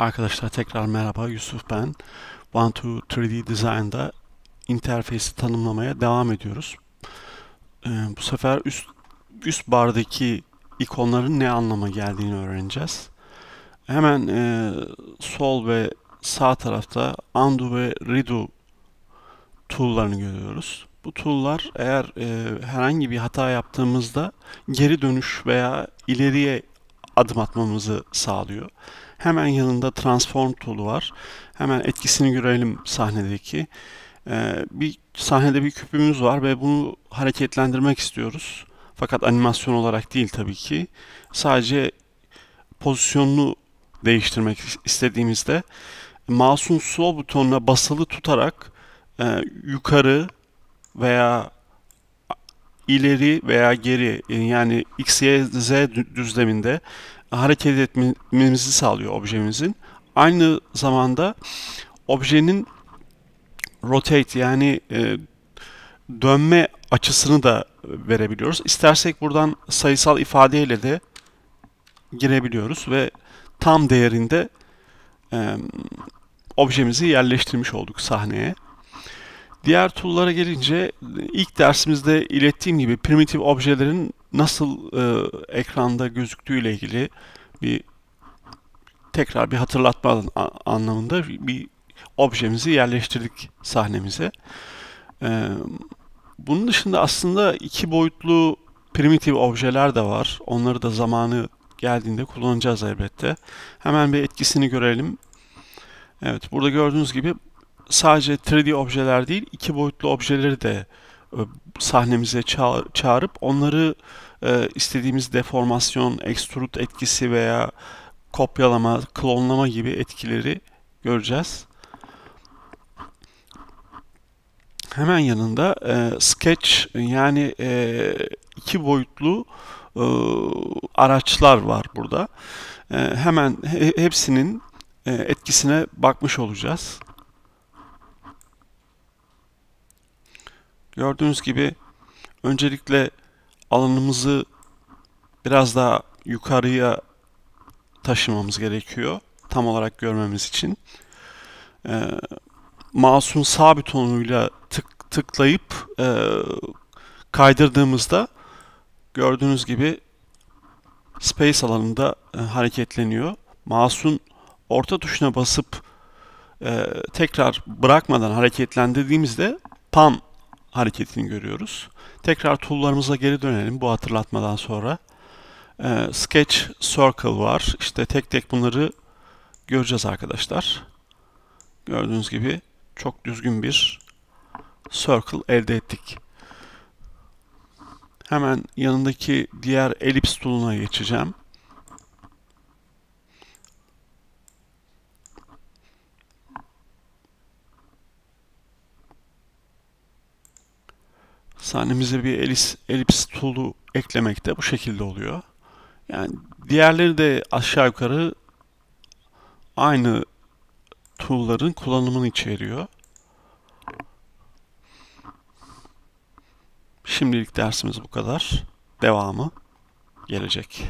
Arkadaşlar tekrar merhaba Yusuf ben. One to 3D Design'da interfeysi tanımlamaya devam ediyoruz. Ee, bu sefer üst, üst bardaki ikonların ne anlama geldiğini öğreneceğiz. Hemen e, sol ve sağ tarafta undo ve redo tool'larını görüyoruz. Bu tool'lar eğer e, herhangi bir hata yaptığımızda geri dönüş veya ileriye adım atmamızı sağlıyor. Hemen yanında transform tool'u var. Hemen etkisini görelim sahnedeki. Ee, bir sahnede bir küpümüz var ve bunu hareketlendirmek istiyoruz. Fakat animasyon olarak değil tabii ki. Sadece pozisyonunu değiştirmek istediğimizde mouse'un sol butonuna basılı tutarak e, yukarı veya ileri veya geri yani x, y, z düzleminde hareket etmemizi sağlıyor objemizin. Aynı zamanda objenin rotate yani e, dönme açısını da verebiliyoruz. İstersek buradan sayısal ifadeyle de girebiliyoruz ve tam değerinde e, objemizi yerleştirmiş olduk sahneye. Diğer tool'lara gelince ilk dersimizde ilettiğim gibi primitif objelerin nasıl e, ekranda gözüktüğü ile ilgili bir tekrar bir hatırlatma anlamında bir objemizi yerleştirdik sahnemize. E, bunun dışında aslında iki boyutlu primitif objeler de var. Onları da zamanı geldiğinde kullanacağız elbette. Hemen bir etkisini görelim. Evet, burada gördüğünüz gibi sadece 3D objeler değil, iki boyutlu objeleri de e, sahnemize çağırıp onları e, istediğimiz deformasyon, extrude etkisi veya kopyalama, klonlama gibi etkileri göreceğiz. Hemen yanında e, sketch yani e, iki boyutlu e, araçlar var burada. E, hemen he, hepsinin e, etkisine bakmış olacağız. Gördüğünüz gibi öncelikle alanımızı biraz daha yukarıya taşımamız gerekiyor. Tam olarak görmemiz için. E, mouse'un sağ butonuyla tık, tıklayıp e, kaydırdığımızda gördüğünüz gibi space alanında e, hareketleniyor. Mouse'un orta tuşuna basıp e, tekrar bırakmadan hareketlendirdiğimizde pan hareketini görüyoruz. Tekrar tool'larımıza geri dönelim bu hatırlatmadan sonra. Ee, sketch Circle var. İşte tek tek bunları göreceğiz arkadaşlar. Gördüğünüz gibi çok düzgün bir circle elde ettik. Hemen yanındaki diğer elips tool'una geçeceğim. Sahnemize bir elips, elips tool'u eklemek de bu şekilde oluyor. Yani diğerleri de aşağı yukarı aynı tool'ların kullanımını içeriyor. Şimdilik dersimiz bu kadar. Devamı gelecek.